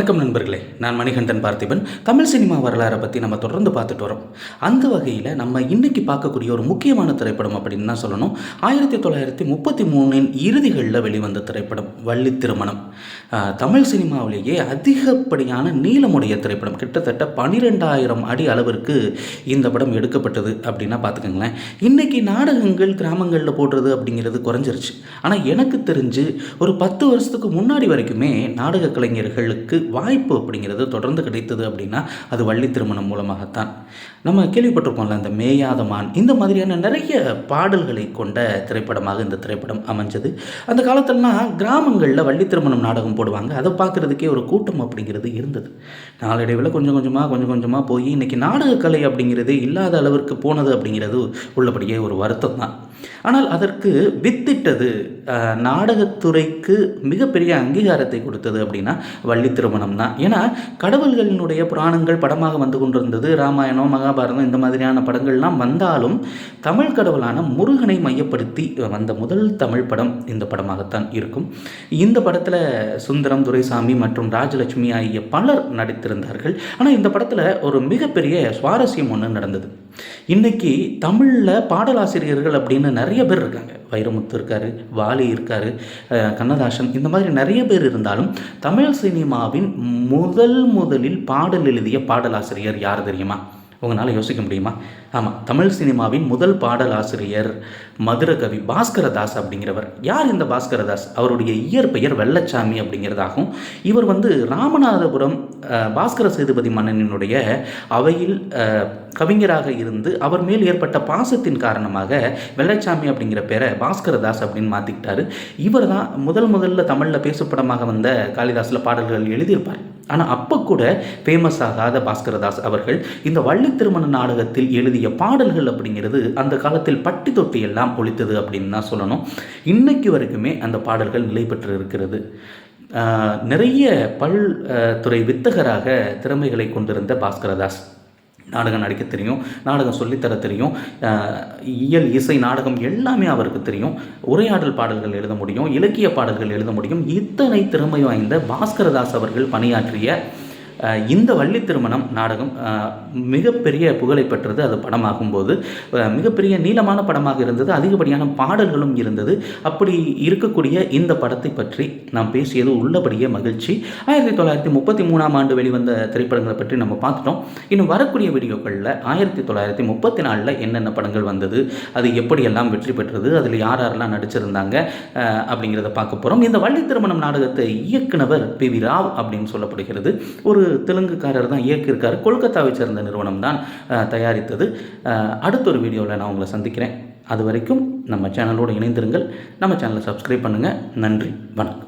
வணக்கம் நண்பர்களே நான் மணிகண்டன் பார்த்திபன். தமிழ் சினிமா வரலாறை பற்றி நம்ம தொடர்ந்து பார்த்துட்டு வரோம். அந்த வகையில் நம்ம இன்னைக்கு பார்க்கக்கூடிய ஒரு முக்கியமான திரைப்படம் அப்படின்னு தான் சொல்லணும். ஆயிரத்தி தொள்ளாயிரத்தி முப்பத்தி மூணின் இறுதிகளில் வெளிவந்த திரைப்படம் வள்ளி திருமணம். தமிழ் சினிமாவிலேயே அதிகப்படியான நீளமுடைய திரைப்படம். கிட்டத்தட்ட பனிரெண்டாயிரம் அடி அளவிற்கு இந்த படம் எடுக்கப்பட்டது அப்படின்னா பார்த்துக்கோங்களேன். இன்னைக்கு நாடகங்கள் கிராமங்களில் போடுறது அப்படிங்கிறது குறைஞ்சிருச்சு. ஆனால் எனக்கு தெரிஞ்சு ஒரு பத்து வருஷத்துக்கு முன்னாடி வரைக்குமே நாடக கலைஞர்களுக்கு வாய்ப்பு அப்படிங்கிறது தொடர்ந்து கிடைத்தது அப்படின்னா அது வள்ளி திருமணம் மூலமாகத்தான். நம்ம கேள்விப்பட்டிருப்போம்ல இந்த மேயாதமான் இந்த மாதிரியான நிறைய பாடல்களை கொண்ட திரைப்படமாக இந்த திரைப்படம் அமைஞ்சது. அந்த காலத்திலலாம் கிராமங்களில் வள்ளி திருமணம் நாடகம் போடுவாங்க. அதை பார்க்குறதுக்கே ஒரு கூட்டம் அப்படிங்கிறது இருந்தது. நாளடைவில் கொஞ்சம் கொஞ்சமாக கொஞ்சம் கொஞ்சமாக போய் இன்றைக்கி நாடகக்கலை அப்படிங்கிறது இல்லாத அளவிற்கு போனது அப்படிங்கிறது உள்ளபடியே ஒரு வருத்தம் தான் ஆனால் அதற்கு வித்திட்டது நாடகத்துறைக்கு மிகப்பெரிய அங்கீகாரத்தை கொடுத்தது அப்படின்னா வள்ளி திருமணம் தான் ஏன்னா கடவுள்களினுடைய புராணங்கள் படமாக வந்து கொண்டிருந்தது ராமாயணம் மகாபாரதம் இந்த மாதிரியான படங்கள்லாம் வந்தாலும் தமிழ் கடவுளான முருகனை மையப்படுத்தி வந்த முதல் தமிழ் படம் இந்த படமாகத்தான் இருக்கும். இந்த படத்தில் சுந்தரம் துரைசாமி மற்றும் ராஜலட்சுமி ஆகிய பலர் நடித்திருந்தார்கள். ஆனால் இந்த படத்தில் ஒரு மிகப்பெரிய சுவாரஸ்யம் ஒன்று நடந்தது. இன்னைக்கு தமிழில் பாடலாசிரியர்கள் அப்படின்னு நிறைய பேர் இருக்காங்க. வைரமுத்து இருக்காரு வாலி இருக்காரு அஹ் கண்ணதாசன் இந்த மாதிரி நிறைய பேர் இருந்தாலும் தமிழ் சினிமாவின் முதல் முதலில் பாடல் எழுதிய பாடலாசிரியர் யார் தெரியுமா? உங்களால் யோசிக்க முடியுமா? ஆமாம் தமிழ் சினிமாவின் முதல் பாடலாசிரியர் மதுரகவி பாஸ்கரதாஸ் அப்படிங்கிறவர். யார் இந்த பாஸ்கரதாஸ் அவருடைய இயற்பெயர் வெள்ளச்சாமி அப்படிங்கிறதாகும். இவர் வந்து ராமநாதபுரம் பாஸ்கர சேதுபதி மன்னனினுடைய அவையில் கவிஞராக இருந்து அவர் மேல் ஏற்பட்ட பாசத்தின் காரணமாக வெள்ளச்சாமி அப்படிங்கிற பேரை பாஸ்கரதாஸ் அப்படின்னு மாற்றிக்கிட்டாரு இவர் தான் முதல் முதல்ல தமிழில் பேசுப்படமாக வந்த காளிதாஸில் பாடல்கள் எழுதியிருப்பார். ஆனால் அப்போ கூட ஃபேமஸ் ஆகாத பாஸ்கரதாஸ் அவர்கள் இந்த வள்ளி திருமண நாடகத்தில் எழுதிய பாடல்கள் அப்படிங்கிறது அந்த காலத்தில் பட்டி தொட்டி எல்லாம் ஒழித்தது அப்படின்னு தான் சொல்லணும். இன்னைக்கு வரைக்குமே அந்த பாடல்கள் நிலை பெற்று இருக்கிறது. நிறைய பல் துறை வித்தகராக திறமைகளை கொண்டிருந்த பாஸ்கரதாஸ். நாடகம் நடிக்க தெரியும் நாடகம் சொல்லித்தர தெரியும் இயல் இசை நாடகம் எல்லாமே அவருக்கு தெரியும். உரையாடல் பாடல்கள் எழுத முடியும் இலக்கிய பாடல்கள் எழுத முடியும். இத்தனை திறமை வாய்ந்த பாஸ்கரதாஸ் அவர்கள் பணியாற்றிய இந்த வள்ளி திருமணம் நாடகம் மிகப்பெரிய புகழை பெற்றது அது படமாகும்போது போது. மிகப்பெரிய நீளமான படமாக இருந்தது அதிகப்படியான பாடல்களும் இருந்தது. அப்படி இருக்கக்கூடிய இந்த படத்தை பற்றி நாம் பேசியது உள்ளபடியே மகிழ்ச்சி. ஆயிரத்தி தொள்ளாயிரத்தி முப்பத்தி மூணாம் ஆண்டு வெளிவந்த திரைப்படங்களை பற்றி நம்ம பார்த்துட்டோம். இன்னும் வரக்கூடிய வீடியோக்களில் ஆயிரத்தி தொள்ளாயிரத்தி முப்பத்தி நாலில் என்னென்ன படங்கள் வந்தது அது எப்படியெல்லாம் வெற்றி பெற்றது அதில் யார் யாரெல்லாம் நடிச்சிருந்தாங்க அப்படிங்கிறத பார்க்க போகிறோம் இந்த வள்ளி திருமணம் நாடகத்தை இயக்குனவர் பி வி ராவ் அப்படின்னு சொல்லப்படுகிறது. ஒரு தெலுங்குக்காரர் தான் இயக்கியிருக்காரு. கொல்கத்தாவை சேர்ந்த நிறுவனம் தான் தயாரித்தது. அடுத்த ஒரு வீடியோவில் நான் உங்களை சந்திக்கிறேன். அது வரைக்கும் நம்ம சேனலோடு இணைந்திருங்கள். நம்ம சேனலை சப்ஸ்கிரைப் பண்ணுங்கள் நன்றி. வணக்கம்.